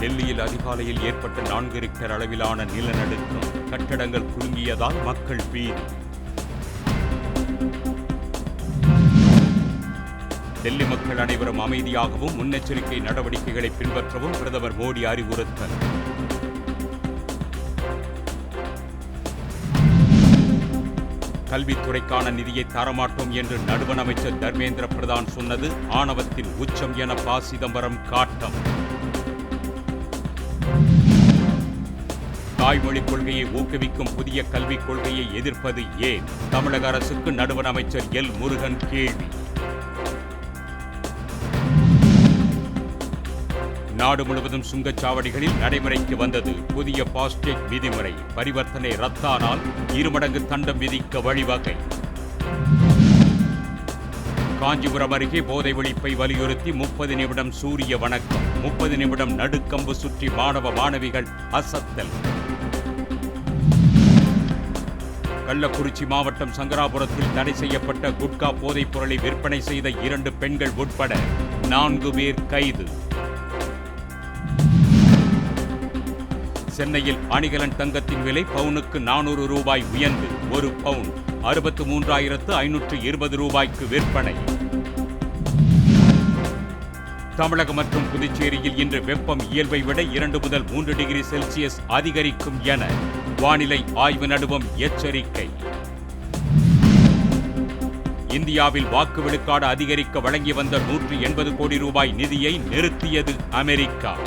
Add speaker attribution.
Speaker 1: டெல்லியில் அதிகாலையில் ஏற்பட்ட நான்கு ரிக்டர் அளவிலான நிலநடுக்கம் கட்டடங்கள் குலுங்கியதால் மக்கள் பீதி. டெல்லி மக்கள் அனைவரும் அமைதியாகவும் முன்னெச்சரிக்கை நடவடிக்கைகளை பின்பற்றவும் பிரதமர் மோடி அறிவுறுத்தல். கல்வித்துறைக்கான நிதியை தரமாட்டோம் என்று நடுவண் அமைச்சர் தர்மேந்திர பிரதான் சொன்னது ஆணவத்தின் உச்சம் என ப சிதம்பரம் காட்டம். தாய்மொழிக் கொள்கையை ஊக்குவிக்கும் புதிய கல்விக் கொள்கையை எதிர்ப்பது ஏன்? தமிழக அரசுக்கு நடுவண் அமைச்சர் எல். முருகன் கேள்வி. நாடு முழுவதும் சுங்கச்சாவடிகளில் நடைமுறைக்கு வந்தது புதிய பாஸ்டேக் விதிமுறை. பரிவர்த்தனை ரத்தானால் இருமடங்கு தண்டம் விதிக்க வழிவகை. காஞ்சிபுரம் அருகே போதை ஒழிப்பை வலியுறுத்தி முப்பது நிமிடம் சூரிய வணக்கம். முப்பது நிமிடம் நடுக்கம்பு சுற்றி மாணவ மாணவிகள் அசத்தல். கள்ளக்குறிச்சி மாவட்டம் சங்கராபுரத்தில் தடை செய்யப்பட்ட குட்கா போதைப் பொருளை விற்பனை செய்த இரண்டு பெண்கள் உட்பட நான்கு பேர் கைது. சென்னையில் அணிகலன் தங்கத்தின் விலை பவுனுக்கு நானூறு ரூபாய் உயர்ந்து ஒரு பவுன் அறுபத்து மூன்றாயிரத்து ஐநூற்று இருபது ரூபாய்க்கு விற்பனை. தமிழகம் மற்றும் புதுச்சேரியில் இன்று வெப்பம் இயல்பை விட இரண்டு முதல் மூன்று டிகிரி செல்சியஸ் அதிகரிக்கும் என வானிலை ஆய்வு நடுவம் எச்சரிக்கை. இந்தியாவில் வாக்கு விழுக்காடு அதிகரிக்க வழங்கி வந்த நூற்று எண்பது கோடி ரூபாய் நிதியை நிறுத்தியது அமெரிக்கா.